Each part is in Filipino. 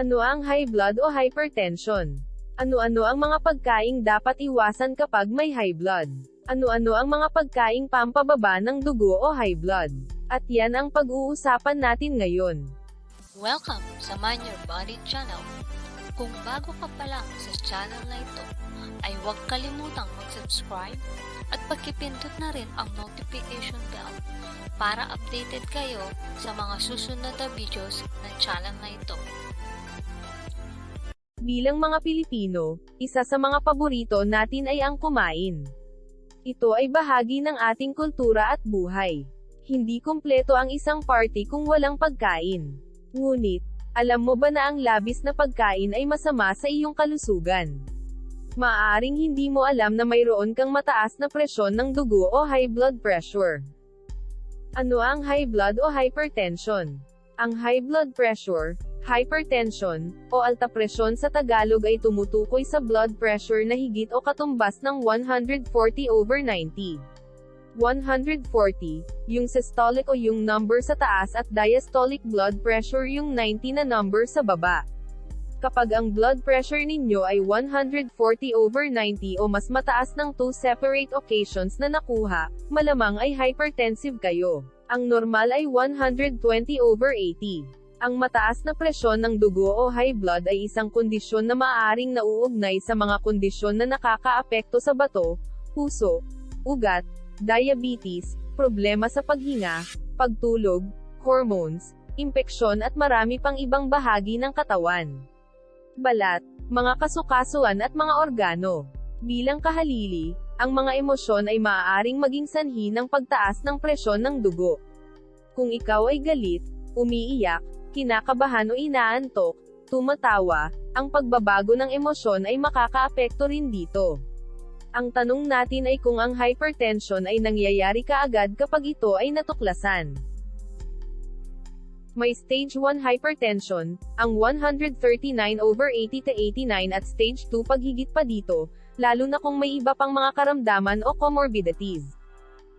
Ano ang high blood o hypertension? Ano-ano ang mga pagkaing dapat iwasan kapag may high blood? Ano-ano ang mga pagkaing pampababa ng dugo o high blood? At yan ang pag-uusapan natin ngayon. Welcome sa Man Your Body channel. Kung bago ka pa lang sa channel na ito, ay huwag kalimutang mag-subscribe at pagkipindot na rin ang notification bell para updated kayo sa mga susunod na videos ng channel na ito. Bilang mga Pilipino, isa sa mga paborito natin ay ang kumain. Ito ay bahagi ng ating kultura at buhay. Hindi kumpleto ang isang party kung walang pagkain. Ngunit, alam mo ba na ang labis na pagkain ay masama sa iyong kalusugan? Maaaring hindi mo alam na mayroon kang mataas na presyon ng dugo o high blood pressure. Ano ang high blood o hypertension? Ang high blood pressure, hypertension, o alta presyon sa Tagalog ay tumutukoy sa blood pressure na higit o katumbas ng 140 over 90. 140, yung systolic o yung number sa taas at diastolic blood pressure yung 90 na number sa baba. Kapag ang blood pressure ninyo ay 140 over 90 o mas mataas ng two separate occasions na nakuha, malamang ay hypertensive kayo. Ang normal ay 120 over 80. Ang mataas na presyon ng dugo o high blood ay isang kondisyon na maaaring nauugnay sa mga kondisyon na nakakaapekto sa bato, puso, ugat, diabetes, problema sa paghinga, pagtulog, hormones, impeksyon at marami pang ibang bahagi ng katawan. Balat, mga kasukasuan at mga organo. Bilang kahalili, ang mga emosyon ay maaaring maging sanhi ng pagtaas ng presyon ng dugo. Kung ikaw ay galit, umiiyak, kinakabahan o inaantok, tumatawa, ang pagbabago ng emosyon ay makakaapekto rin dito. Ang tanong natin ay kung ang hypertension ay nangyayari kaagad kapag ito ay natuklasan. May stage 1 hypertension, ang 139 over 80 to 89 at stage 2 paghigit pa dito, lalo na kung may iba pang mga karamdaman o comorbidities.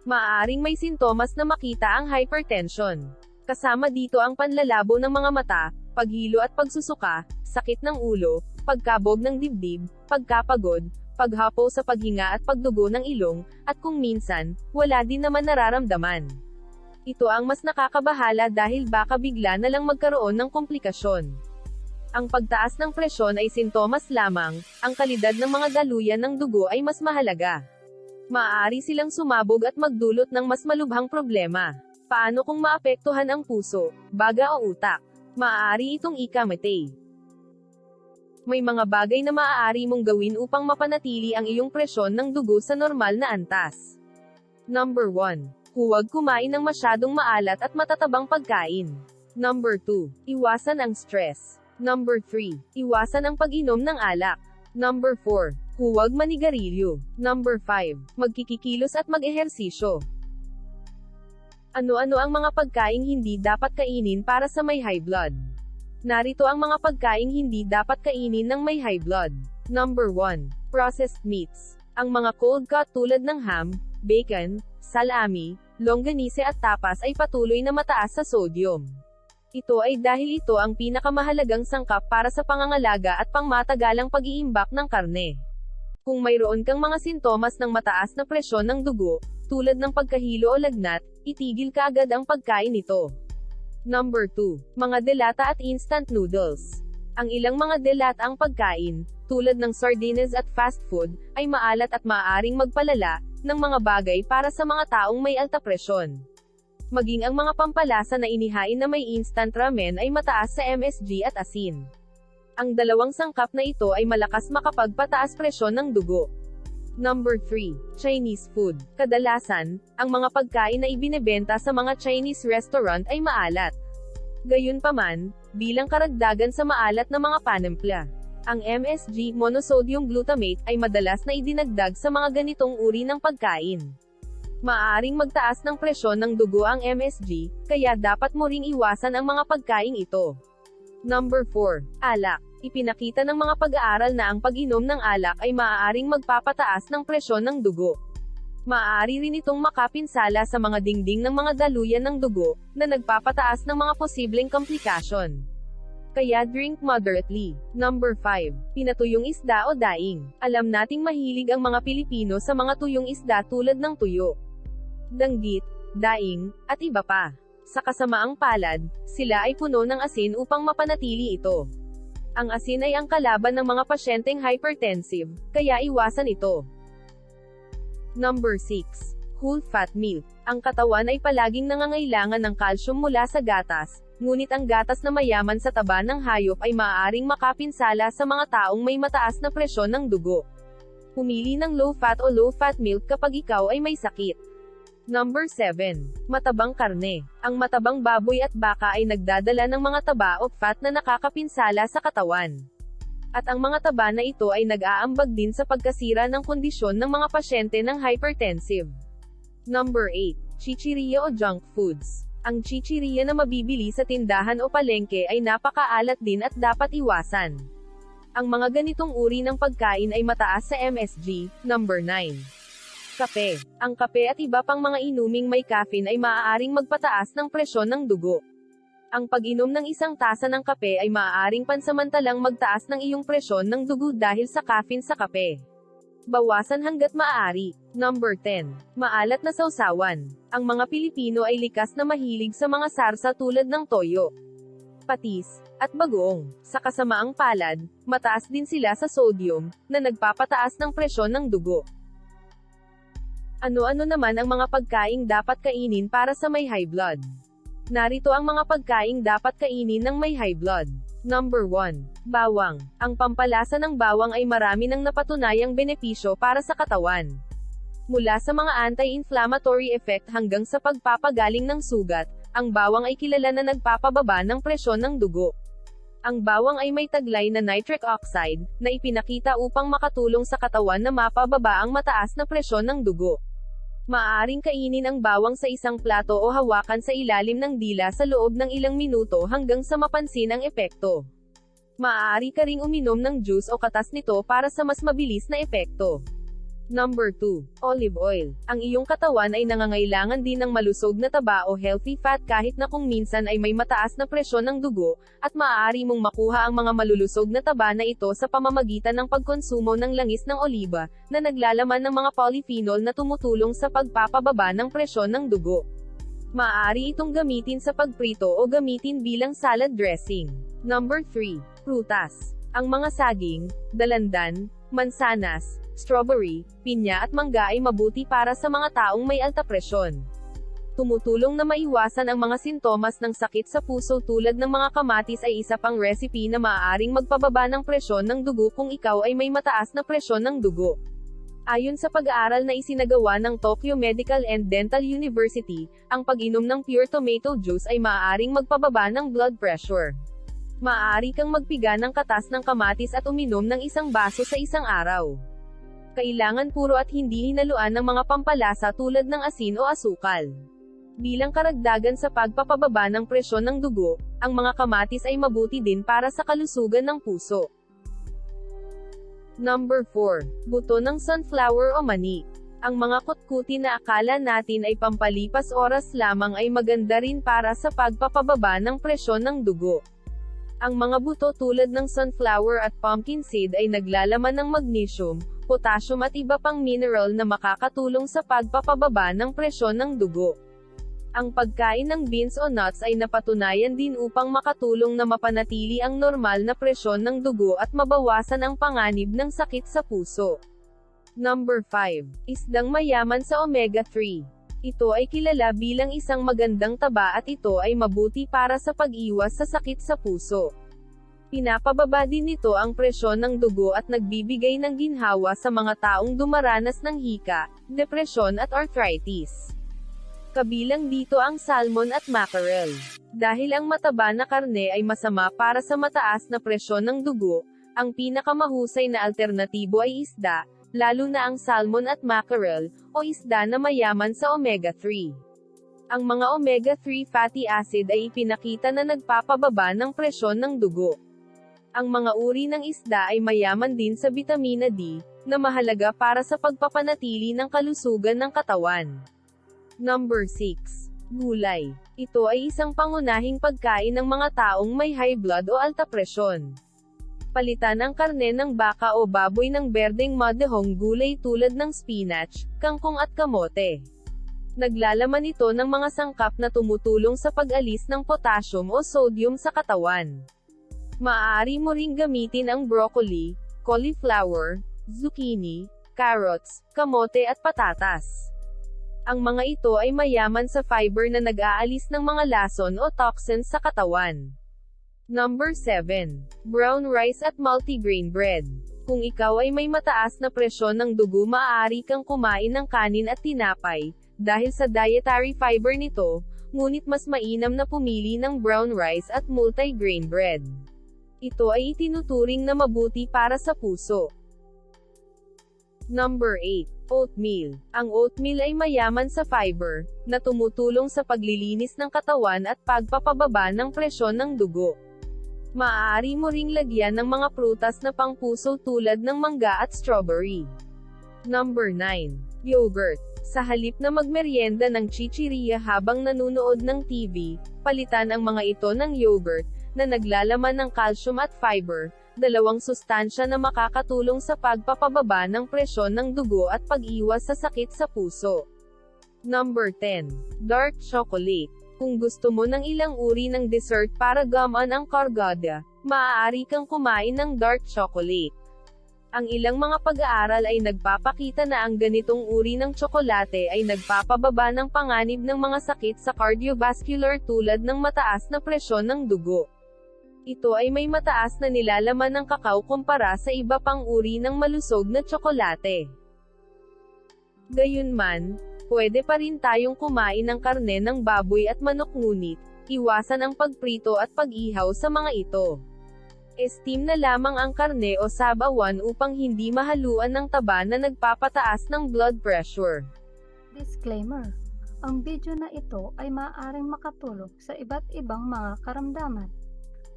Maaaring may sintomas na makita ang hypertension. Kasama dito ang panlalabo ng mga mata, paghilo at pagsusuka, sakit ng ulo, pagkabog ng dibdib, pagkapagod, paghapo sa paghinga at pagdugo ng ilong, at kung minsan, wala din naman nararamdaman. Ito ang mas nakakabahala dahil baka bigla na lang magkaroon ng komplikasyon. Ang pagtaas ng presyon ay sintomas lamang, ang kalidad ng mga daluyan ng dugo ay mas mahalaga. Maaari silang sumabog at magdulot ng mas malubhang problema. Paano kung maapektuhan ang puso, baga o utak? Maaari itong ikamatay. May mga bagay na maaari mong gawin upang mapanatili ang iyong presyon ng dugo sa normal na antas. Number 1. Huwag kumain ng masyadong maalat at matatabang pagkain. Number 2. Iwasan ang stress. Number 3. Iwasan ang pag-inom ng alak. Number 4. Huwag manigarilyo. Number 5. Magkikikilos at mag-ehersisyo. Ano-ano ang mga pagkaing hindi dapat kainin para sa may high blood? Narito ang mga pagkaing hindi dapat kainin ng may high blood. Number 1. Processed meats. Ang mga cold cut tulad ng ham, bacon, salami, longganise at tapas ay patuloy na mataas sa sodium. Ito ay dahil ito ang pinakamahalagang sangkap para sa pangangalaga at pangmatagalang pag-iimbak ng karne. Kung mayroon kang mga sintomas ng mataas na presyon ng dugo, tulad ng pagkahilo o lagnat, itigil ka agad ang pagkain nito. Number 2. Mga delata at instant noodles. Ang ilang mga delata ang pagkain, tulad ng sardines at fast food, ay maalat at maaaring magpalala, ng mga bagay para sa mga taong may alta presyon. Maging ang mga pampalasa na inihain na may instant ramen ay mataas sa MSG at asin. Ang dalawang sangkap na ito ay malakas makapagpataas presyon ng dugo. Number 3. Chinese food. Kadalasan, ang mga pagkain na ibinebenta sa mga Chinese restaurant ay maalat. Gayunpaman, bilang karagdagan sa maalat na mga panempla, ang MSG, monosodium glutamate, ay madalas na idinagdag sa mga ganitong uri ng pagkain. Maaaring magtaas ng presyon ng dugo ang MSG, kaya dapat mo ring iwasan ang mga pagkain ito. Number 4. Alak. Ipinakita ng mga pag-aaral na ang pag-inom ng alak ay maaaring magpapataas ng presyon ng dugo. Maaari rin itong makapinsala sa mga dingding ng mga daluyan ng dugo, na nagpapataas ng mga posibleng komplikasyon. Kaya drink moderately. Number 5. Pinatuyong isda o daing. Alam nating mahilig ang mga Pilipino sa mga tuyong isda tulad ng tuyo, danggit, daing, at iba pa. Sa kasamaang palad, sila ay puno ng asin upang mapanatili ito. Ang asin ay ang kalaban ng mga pasyenteng hypertensive, kaya iwasan ito. Number 6. Whole fat milk. Ang katawan ay palaging nangangailangan ng calcium mula sa gatas, ngunit ang gatas na mayaman sa taba ng hayop ay maaaring makapinsala sa mga taong may mataas na presyon ng dugo. Pumili ng low fat o low fat milk kapag ikaw ay may sakit. Number 7. Matabang karne. Ang matabang baboy at baka ay nagdadala ng mga taba o fat na nakakapinsala sa katawan. At ang mga taba na ito ay nag-aambag din sa pagkasira ng kondisyon ng mga pasyente ng hypertensive. Number 8. Chichirya o junk foods. Ang chichirya na mabibili sa tindahan o palengke ay napakaalat din at dapat iwasan. Ang mga ganitong uri ng pagkain ay mataas sa MSG. Number 9. Kape. Ang kape at iba pang mga inuming may caffeine ay maaaring magpataas ng presyon ng dugo. Ang pag-inom ng isang tasa ng kape ay maaaring pansamantalang magtaas ng iyong presyon ng dugo dahil sa caffeine sa kape. Bawasan hanggat maaari. Number 10. Maalat na sausawan. Ang mga Pilipino ay likas na mahilig sa mga sarsa tulad ng toyo, patis, at bagoong. Sa kasamaang palad, mataas din sila sa sodium, na nagpapataas ng presyon ng dugo. Ano-ano naman ang mga pagkaing dapat kainin para sa may high blood? Narito ang mga pagkaing dapat kainin ng may high blood. Number 1. Bawang. Ang pampalasa ng bawang ay marami ng napatunayang benepisyo para sa katawan. Mula sa mga anti-inflammatory effect hanggang sa pagpapagaling ng sugat, ang bawang ay kilala na nagpapababa ng presyon ng dugo. Ang bawang ay may taglay na nitric oxide, na ipinakita upang makatulong sa katawan na mapababa ang mataas na presyon ng dugo. Maaaring kainin ang bawang sa isang plato o hawakan sa ilalim ng dila sa loob ng ilang minuto hanggang sa mapansin ang epekto. Maaari ka ring uminom ng juice o katas nito para sa mas mabilis na epekto. Number 2. Olive oil. Ang iyong katawan ay nangangailangan din ng malusog na taba o healthy fat kahit na kung minsan ay may mataas na presyon ng dugo, at maaari mong makuha ang mga malulusog na taba na ito sa pamamagitan ng pagkonsumo ng langis ng oliba, na naglalaman ng mga polyphenol na tumutulong sa pagpapababa ng presyon ng dugo. Maaari itong gamitin sa pagprito o gamitin bilang salad dressing. Number 3. Prutas. Ang mga saging, dalandan, mansanas, strawberry, pinya at mangga ay mabuti para sa mga taong may alta presyon. Tumutulong na maiwasan ang mga sintomas ng sakit sa puso tulad ng mga kamatis ay isa pang recipe na maaaring magpababa ng presyon ng dugo kung ikaw ay may mataas na presyon ng dugo. Ayon sa pag-aaral na isinagawa ng Tokyo Medical and Dental University, ang pag-inom ng pure tomato juice ay maaaring magpababa ng blood pressure. Maaari kang magpiga ng katas ng kamatis at uminom ng isang baso sa isang araw. Kailangan puro at hindi hinaluan ng mga pampalasa tulad ng asin o asukal. Bilang karagdagan sa pagpapababa ng presyon ng dugo, ang mga kamatis ay mabuti din para sa kalusugan ng puso. Number 4. Buto ng sunflower o mani. Ang mga kutkuti na akala natin ay pampalipas oras lamang ay maganda rin para sa pagpapababa ng presyon ng dugo. Ang mga buto tulad ng sunflower at pumpkin seed ay naglalaman ng magnesium, potassium at iba pang mineral na makakatulong sa pagpapababa ng presyon ng dugo. Ang pagkain ng beans o nuts ay napatunayan din upang makatulong na mapanatili ang normal na presyon ng dugo at mabawasan ang panganib ng sakit sa puso. Number 5. Isdang mayaman sa omega-3. Ito ay kilala bilang isang magandang taba at ito ay mabuti para sa pag-iwas sa sakit sa puso. Pinapababa din nito ang presyon ng dugo at nagbibigay ng ginhawa sa mga taong dumaranas ng hika, depresyon at arthritis. Kabilang dito ang salmon at mackerel. Dahil ang mataba na karne ay masama para sa mataas na presyon ng dugo, ang pinakamahusay na alternatibo ay isda, lalo na ang salmon at mackerel, o isda na mayaman sa omega-3. Ang mga omega-3 fatty acid ay ipinakita na nagpapababa ng presyon ng dugo. Ang mga uri ng isda ay mayaman din sa bitamina D, na mahalaga para sa pagpapanatili ng kalusugan ng katawan. Number 6. Gulay. Ito ay isang pangunahing pagkain ng mga taong may high blood o alta presyon. Palitan ang karne ng baka o baboy ng berdeng madehong gulay tulad ng spinach, kangkong at kamote. Naglalaman ito ng mga sangkap na tumutulong sa pag-alis ng potassium o sodium sa katawan. Maaari mo ring gamitin ang broccoli, cauliflower, zucchini, carrots, kamote at patatas. Ang mga ito ay mayaman sa fiber na nag-aalis ng mga lason o toxins sa katawan. Number 7. Brown rice at multigrain bread. Kung ikaw ay may mataas na presyon ng dugo maaari kang kumain ng kanin at tinapay, dahil sa dietary fiber nito, ngunit mas mainam na pumili ng brown rice at multigrain bread. Ito ay itinuturing na mabuti para sa puso. Number 8. Oatmeal. Ang oatmeal ay mayaman sa fiber, na tumutulong sa paglilinis ng katawan at pagpapababa ng presyon ng dugo. Maaari mo ring lagyan ng mga prutas na pangpuso tulad ng mangga at strawberry. Number 9. Yogurt. Sa halip na magmeryenda ng chichirya habang nanunood ng TV, palitan ang mga ito ng yogurt, na naglalaman ng calcium at fiber, dalawang sustansya na makakatulong sa pagpapababa ng presyon ng dugo at pag-iwas sa sakit sa puso. Number 10. Dark chocolate. Kung gusto mo ng ilang uri ng dessert para gamaan ang kargada, maaari kang kumain ng dark chocolate. Ang ilang mga pag-aaral ay nagpapakita na ang ganitong uri ng tsokolate ay nagpapababa ng panganib ng mga sakit sa cardiovascular tulad ng mataas na presyon ng dugo. Ito ay may mataas na nilalaman ng kakao kumpara sa iba pang uri ng malusog na tsokolate. Gayunman, pwede pa rin tayong kumain ng karne ng baboy at manok ngunit, iwasan ang pagprito at pag-ihaw sa mga ito. Esteem na lamang ang karne o sabawan upang hindi mahaluan ng taba na nagpapataas ng blood pressure. Disclaimer. Ang video na ito ay maaaring makatulong sa iba't ibang mga karamdaman.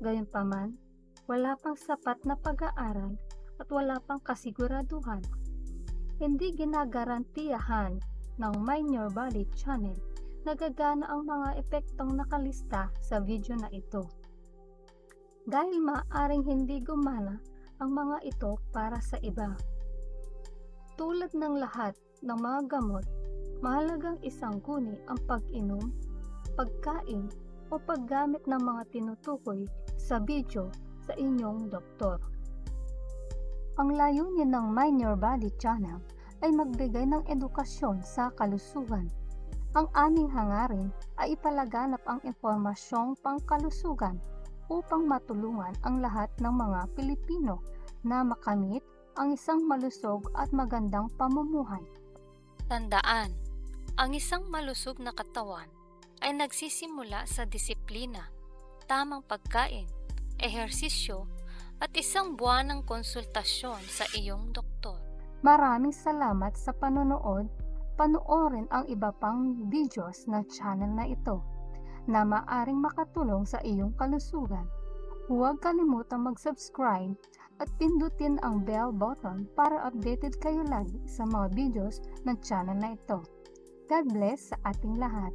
Gayunpaman, wala pang sapat na pag-aaral at wala pang kasiguraduhan. Hindi ginagarantiyahan ng Your Body channel na gagana ang mga epektong nakalista sa video na ito. Dahil maaaring hindi gumana ang mga ito para sa iba. Tulad ng lahat ng mga gamot, mahalagang isang guni ang pag-inom, pagkain, o paggamit ng mga tinutukoy sa video sa inyong doktor. Ang layunin ng Mind Your Body channel ay magbigay ng edukasyon sa kalusugan. Ang aming hangarin ay ipalaganap ang impormasyong pangkalusugan upang matulungan ang lahat ng mga Pilipino na makamit ang isang malusog at magandang pamumuhay. Tandaan, ang isang malusog na katawan ay nagsisimula sa disiplina, tamang pagkain, ehersisyo, at isang buwan ng konsultasyon sa iyong doktor. Maraming salamat sa panonood. Panoorin ang iba pang videos na channel na ito na maaring makatulong sa iyong kalusugan. Huwag kalimutang mag-subscribe at pindutin ang bell button para updated kayo lagi sa mga videos ng channel na ito. God bless sa ating lahat.